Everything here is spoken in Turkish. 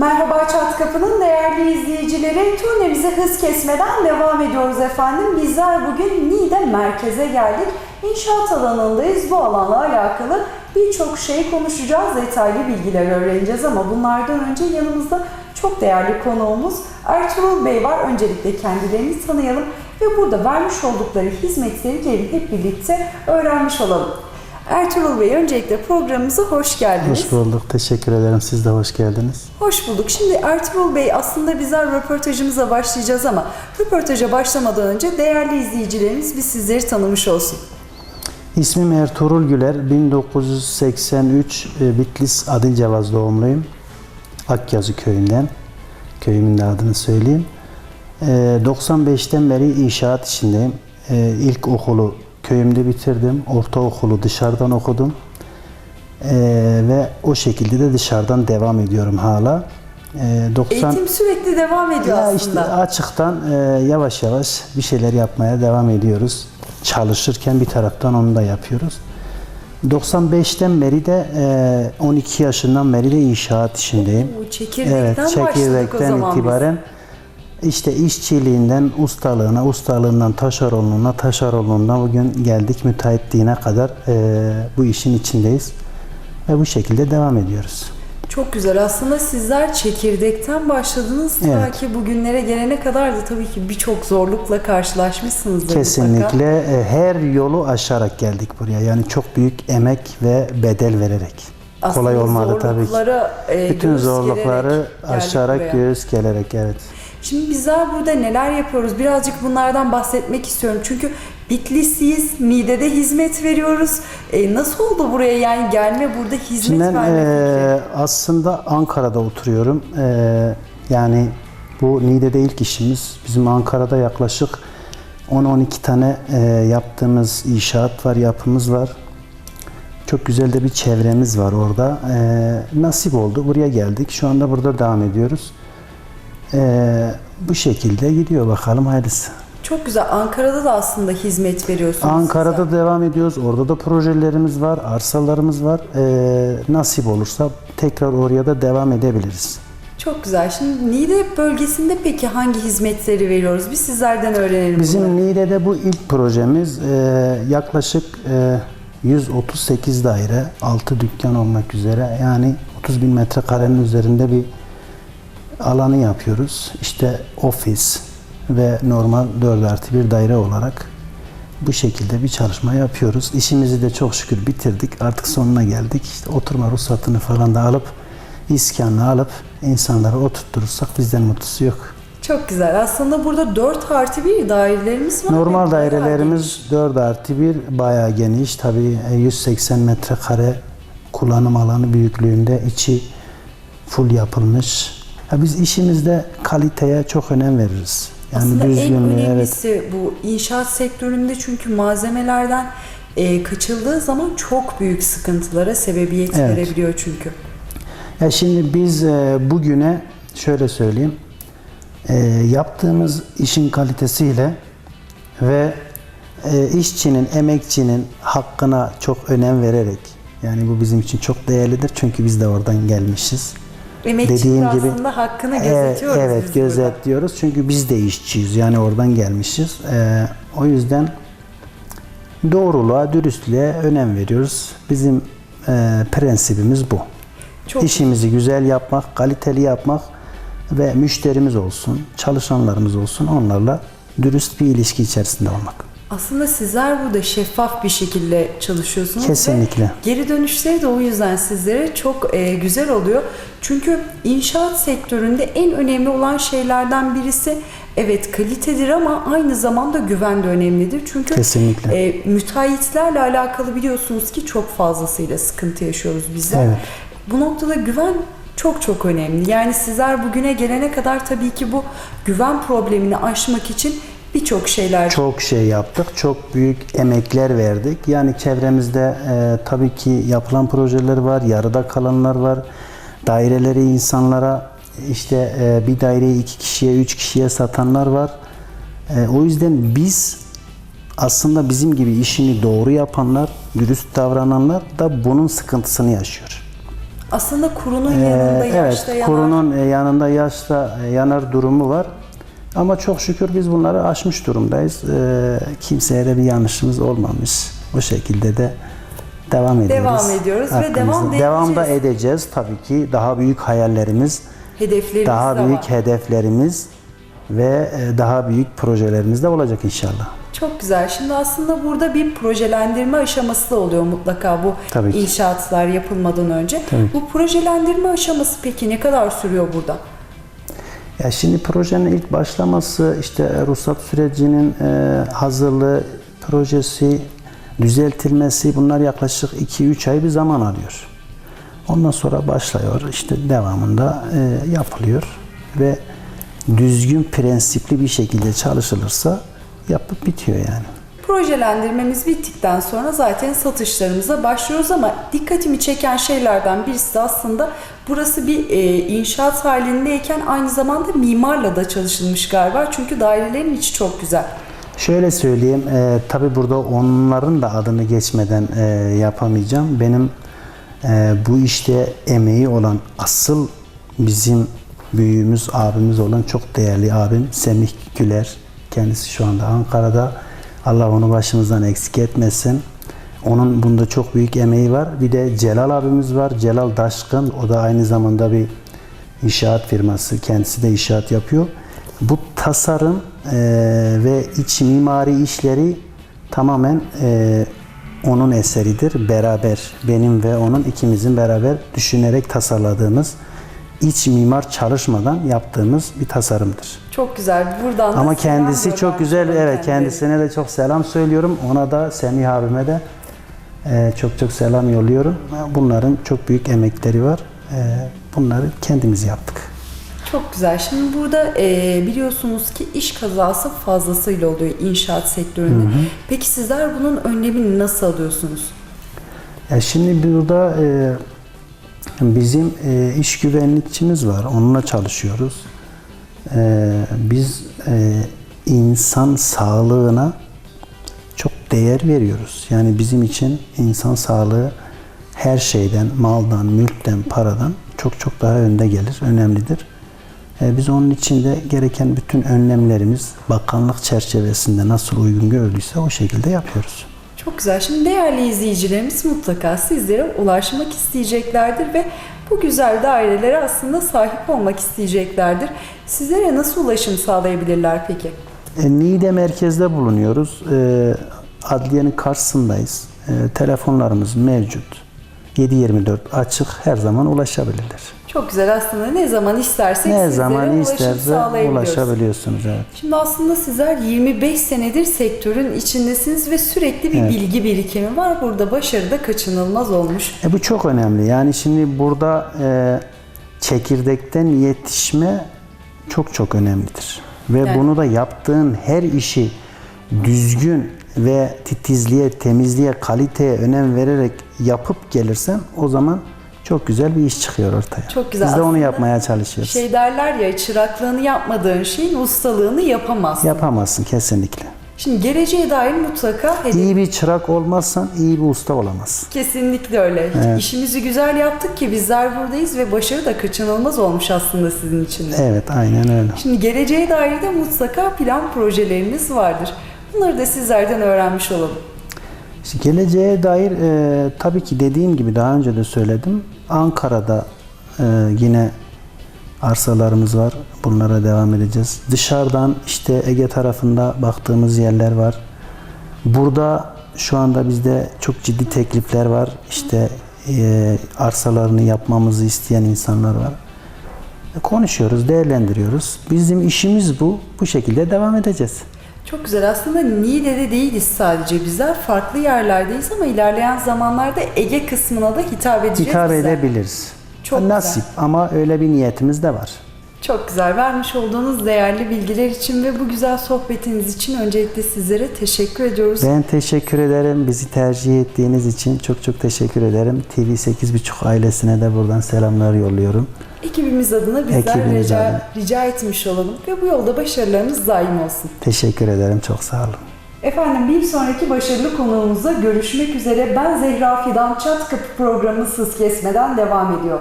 Merhaba Çat Kapı'nın değerli izleyicileri. Turnemize hız kesmeden devam ediyoruz efendim. Bizler bugün Niğde merkeze geldik. İnşaat alanındayız. Bu alanla alakalı birçok şey konuşacağız. Detaylı bilgiler öğreneceğiz ama bunlardan önce yanımızda çok değerli konuğumuz Ertuğrul Bey var. Öncelikle kendilerini tanıyalım ve burada vermiş oldukları hizmetleri gelin hep birlikte öğrenmiş olalım. Ertuğrul Bey öncelikle programımıza hoş geldiniz. Hoş bulduk. Teşekkür ederim. Siz de hoş geldiniz. Hoş bulduk. Şimdi Ertuğrul Bey aslında bizler röportajımıza başlayacağız ama röportaja başlamadan önce değerli izleyicilerimiz bir sizleri tanımış olsun. İsmim Ertuğrul Güler. 1983 e, Bitlis Adıncavaz doğumluyum. Akyazı köyünden. Köyümün de adını söyleyeyim. E, 95'ten beri inşaat içindeyim. E, İlk okulu köyümde bitirdim. Ortaokulu dışarıdan okudum. E, ve o şekilde de dışarıdan devam ediyorum hala. E, 90 Eğitim sürekli devam ediyor Ya aslında. işte açıktan e, yavaş yavaş bir şeyler yapmaya devam ediyoruz. Çalışırken bir taraftan onu da yapıyoruz. 95'ten beri de e, 12 yaşından beri de inşaat işindeyim. Bu çekirdekten Evet, başladık o çekirdekten zaman biz. itibaren işte işçiliğinden ustalığına, ustalığından taşeronluğuna, taşeronluğundan bugün geldik müteahhitliğine kadar e, bu işin içindeyiz. Ve bu şekilde devam ediyoruz. Çok güzel. Aslında sizler çekirdekten başladınız. Ta Evet. ki bugünlere gelene kadar da tabii ki birçok zorlukla karşılaşmışsınızdır mutlaka. Kesinlikle e, her yolu aşarak geldik buraya. Yani çok büyük emek ve bedel vererek. Aslında Kolay olmadı tabii ki. e, Bütün zorlukları aşarak buraya. göğüs gelerek evet. Şimdi bizler burada neler yapıyoruz? Birazcık bunlardan bahsetmek istiyorum. Çünkü Bitlisliyiz, Niğde'de hizmet veriyoruz. E, nasıl oldu buraya yani gelme burada hizmet Şimdi ben verme e, aslında Ankara'da oturuyorum. E, yani bu Niğde'de ilk işimiz. Bizim Ankara'da yaklaşık 10-12 tane e, yaptığımız inşaat var, yapımız var. Çok güzel de bir çevremiz var orada. E, nasip oldu. Buraya geldik. Şu anda burada devam ediyoruz. E, bu şekilde gidiyor bakalım hayırlısı. Çok güzel. Ankara'da da aslında hizmet veriyorsunuz. Ankara'da sizler. devam ediyoruz. Orada da projelerimiz var, arsalarımız var. E, nasip olursa tekrar oraya da devam edebiliriz. Çok güzel. Şimdi Niğde bölgesinde peki hangi hizmetleri veriyoruz? Biz sizlerden öğrenelim. Bizim Niğde'de bu ilk projemiz e, yaklaşık e, 138 daire, 6 dükkan olmak üzere yani 30 bin metrekarenin üzerinde bir alanı yapıyoruz. İşte ofis ve normal 4 artı bir daire olarak bu şekilde bir çalışma yapıyoruz. İşimizi de çok şükür bitirdik. Artık sonuna geldik. İşte oturma ruhsatını falan da alıp iskanını alıp insanları oturturursak bizden mutlusu yok. Çok güzel. Aslında burada 4 artı 1 dairelerimiz var. Normal dairelerimiz 4 artı 1 bayağı geniş. Tabii e, 180 metrekare kullanım alanı büyüklüğünde içi full yapılmış. Ya biz işimizde kaliteye çok önem veririz. Yani Aslında en düzgünlüğe evet. önemlisi bu inşaat sektöründe çünkü malzemelerden e, kaçıldığı zaman çok büyük sıkıntılara sebebiyet Evet. verebiliyor çünkü. Ya şimdi biz e, bugüne şöyle söyleyeyim. E, yaptığımız işin kalitesiyle ve e, işçinin, emekçinin hakkına çok önem vererek yani bu bizim için çok değerlidir çünkü biz de oradan gelmişiz. Emekçinin Dediğim gibi- aslında hakkını gözetiyoruz evet biz burada. gözetliyoruz çünkü biz de işçiyiz yani oradan gelmişiz. E, o yüzden doğruluğa, dürüstlüğe önem veriyoruz. Bizim e, prensibimiz bu. Çok İşimizi güzel yapmak, kaliteli yapmak ve müşterimiz olsun, çalışanlarımız olsun onlarla dürüst bir ilişki içerisinde olmak. Aslında sizler burada şeffaf bir şekilde çalışıyorsunuz. Kesinlikle. Ve geri dönüşleri de o yüzden sizlere çok e, güzel oluyor. Çünkü inşaat sektöründe en önemli olan şeylerden birisi evet kalitedir ama aynı zamanda güven de önemlidir. Çünkü Kesinlikle. e, müteahhitlerle alakalı biliyorsunuz ki çok fazlasıyla sıkıntı yaşıyoruz bizler. Evet. Bu noktada güven çok çok önemli. Yani sizler bugüne gelene kadar tabii ki bu güven problemini aşmak için birçok şeyler Çok şey yaptık, çok büyük emekler verdik. Yani çevremizde e, tabii ki yapılan projeler var, yarıda kalanlar var. Daireleri insanlara işte e, bir daireyi iki kişiye, üç kişiye satanlar var. E, o yüzden biz aslında bizim gibi işini doğru yapanlar, dürüst davrananlar da bunun sıkıntısını yaşıyor. Aslında kurunun Ee, yanında evet, yaşta yanar. kurunun e, yanında yaşta e, yanar durumu var. Ama çok şükür biz bunları aşmış durumdayız. Ee, kimseye de bir yanlışımız olmamış. Bu şekilde de devam ediyoruz. Devam ediyoruz ve Hakkımızda. devam da Devam da edeceğiz. tabii ki. Daha büyük hayallerimiz, Hedeflerimiz daha büyük var. hedeflerimiz ve e, daha büyük projelerimiz de olacak inşallah. Çok güzel. Şimdi aslında burada bir projelendirme aşaması da oluyor mutlaka bu Tabii ki. inşaatlar yapılmadan önce. Tabii ki. Bu projelendirme aşaması peki ne kadar sürüyor burada? Ya şimdi projenin ilk başlaması işte ruhsat sürecinin e, hazırlığı, projesi, düzeltilmesi bunlar yaklaşık 2-3 ay bir zaman alıyor. Ondan sonra başlıyor işte devamında e, yapılıyor ve düzgün prensipli bir şekilde çalışılırsa yapıp bitiyor yani. Projelendirmemiz bittikten sonra zaten satışlarımıza başlıyoruz ama dikkatimi çeken şeylerden birisi de aslında burası bir e, inşaat halindeyken aynı zamanda mimarla da çalışılmış galiba. Çünkü dairelerin içi çok güzel. Şöyle söyleyeyim, e, tabi burada onların da adını geçmeden e, yapamayacağım. Benim e, bu işte emeği olan asıl bizim büyüğümüz, abimiz olan çok değerli abim Semih Güler. Kendisi şu anda Ankara'da. Allah onu başımızdan eksik etmesin. Onun bunda çok büyük emeği var. Bir de Celal abimiz var. Celal Daşkın. O da aynı zamanda bir inşaat firması. Kendisi de inşaat yapıyor. Bu tasarım e, ve iç mimari işleri tamamen e, onun eseridir. Beraber benim ve onun ikimizin beraber düşünerek tasarladığımız iç mimar çalışmadan yaptığımız bir tasarımdır. Çok güzel. Buradan da Ama kendisi çok güzel. Evet olalım kendisine de çok selam söylüyorum. Ona da Semih abime de e, çok çok selam yolluyorum. Bunların çok büyük emekleri var. E, bunları kendimiz yaptık. Çok güzel. Şimdi burada e, biliyorsunuz ki iş kazası fazlasıyla oluyor inşaat sektöründe. Peki sizler bunun önlemini nasıl alıyorsunuz? Ya şimdi burada e, bizim e, iş güvenlikçimiz var. Onunla çalışıyoruz. E, biz e, insan sağlığına çok değer veriyoruz. Yani bizim için insan sağlığı her şeyden, maldan, mülkten, paradan çok çok daha önde gelir, önemlidir. E, biz onun için de gereken bütün önlemlerimiz bakanlık çerçevesinde nasıl uygun görülüyse o şekilde yapıyoruz. Çok güzel. Şimdi değerli izleyicilerimiz mutlaka sizlere ulaşmak isteyeceklerdir ve bu güzel dairelere aslında sahip olmak isteyeceklerdir. Sizlere nasıl ulaşım sağlayabilirler peki? E, Niğde merkezde bulunuyoruz. E, adliyenin karşısındayız. E, telefonlarımız mevcut. 7-24 açık her zaman ulaşabilirler. Çok güzel aslında ne zaman istersek Ne zaman isterse ulaşabiliyorsunuz. Evet. Şimdi aslında sizler 25 senedir sektörün içindesiniz ve sürekli bir Evet. bilgi birikimi var. Burada başarı da kaçınılmaz olmuş. E, bu çok önemli. Yani şimdi burada e, çekirdekten yetişme çok çok önemlidir. Ve Yani- bunu da yaptığın her işi düzgün ve titizliğe, temizliğe, kaliteye önem vererek yapıp gelirsen o zaman çok güzel bir iş çıkıyor ortaya. Çok güzel. Biz de onu yapmaya çalışıyoruz. Şey derler ya çıraklığını yapmadığın şeyin ustalığını yapamazsın. Yapamazsın kesinlikle. Şimdi geleceğe dair mutlaka hedef İyi bir çırak olmazsan iyi bir usta olamazsın. Kesinlikle öyle. Evet. İşimizi güzel yaptık ki bizler buradayız ve başarı da kaçınılmaz olmuş aslında sizin için de. Evet aynen öyle. Şimdi geleceğe dair de mutlaka plan projeleriniz vardır. Bunları da sizlerden öğrenmiş olalım. İşte geleceğe dair e, tabii ki dediğim gibi daha önce de söyledim. Ankara'da e, yine arsalarımız var. Bunlara devam edeceğiz. Dışarıdan işte Ege tarafında baktığımız yerler var. Burada şu anda bizde çok ciddi teklifler var. İşte e, arsalarını yapmamızı isteyen insanlar var. E, Konuşuyoruz, değerlendiriyoruz. Bizim işimiz bu. Bu şekilde devam edeceğiz. Çok güzel. Aslında Niğde'de değiliz sadece bizler. Farklı yerlerdeyiz ama ilerleyen zamanlarda Ege kısmına da hitap edeceğiz Hitap bizler. edebiliriz. Çok Nasip ama öyle bir niyetimiz de var. Çok güzel. Vermiş olduğunuz değerli bilgiler için ve bu güzel sohbetiniz için öncelikle sizlere teşekkür ediyoruz. Ben teşekkür ederim. Bizi tercih ettiğiniz için çok çok teşekkür ederim. TV 8.5 ailesine de buradan selamlar yolluyorum. Ekibimiz adına bizler Ekibimiz rica, adına. rica etmiş olalım ve bu yolda başarılarınız daim olsun. Teşekkür ederim. Çok sağ olun. Efendim bir sonraki başarılı konuğumuzla görüşmek üzere. Ben Zehra Fidan Çat Kapı programı hız kesmeden devam ediyor.